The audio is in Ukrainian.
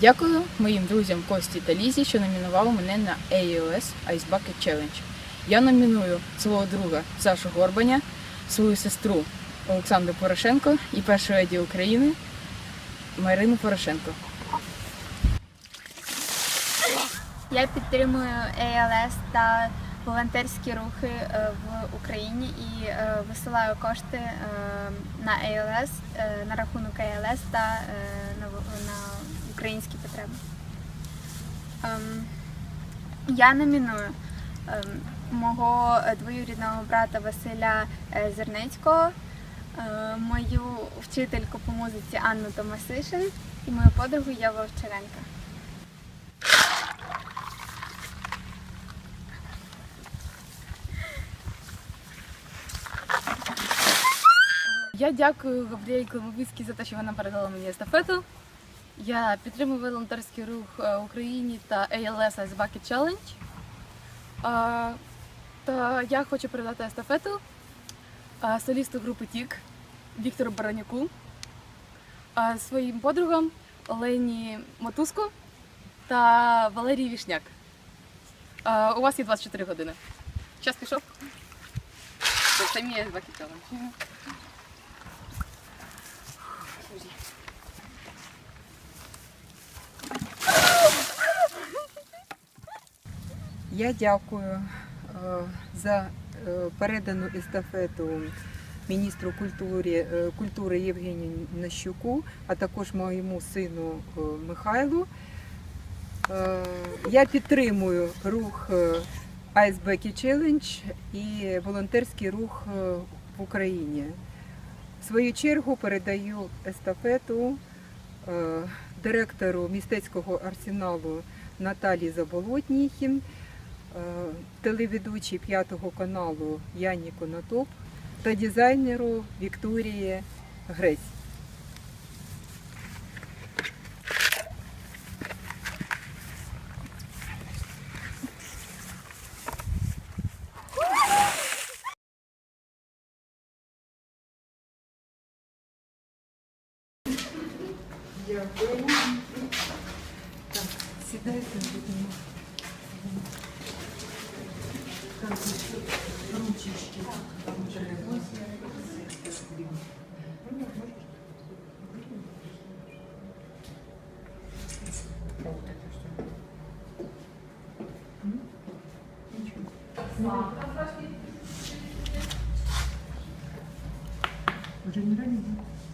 Дякую моїм друзям Кості та Лізі, що номінували мене на AOS Ice Bucket Challenge. Я номіную свого друга Сашу Горбаня, свою сестру Олександру Порошенко і першу леді України Марину Порошенко. Я підтримую ALS та волонтерські рухи е, в Україні і е, висилаю кошти е, на ALS, е, на рахунок ALS та на українські потреби. Ем, Я номіную ем, мого е, двоюрідного брата Василя е, Зернецького, е, мою вчительку по музиці Анну Томасишин і мою подругу Єву Овчаренка. Я дякую Габріель Климовицькій за те, що вона передала мені естафету. Я підтримую волонтерський рух е, Україні та ALS Ice Bucket Challenge. Та я хочу передати естафету солісту групи Тік Віктору Баранюку, своїм подругам Олені Мотузко та Валерії Вішняк. У вас є 24 години. Час пішов. Це мій Ice Bucket Challenge. Я дякую е, за е, передану естафету міністру культури, е, культури Євгенію Нащуку, а також моєму сину Михайлу. Я підтримую рух Ice Bucket Challenge і волонтерський рух в Україні. В свою чергу передаю естафету директору містецького арсеналу Наталії Заболотній, е, телеведучій п'ятого каналу Яні Конотоп та дизайнеру Вікторії Гресь. Дякую. Так, сідайте, будемо. Уже не ранен, да?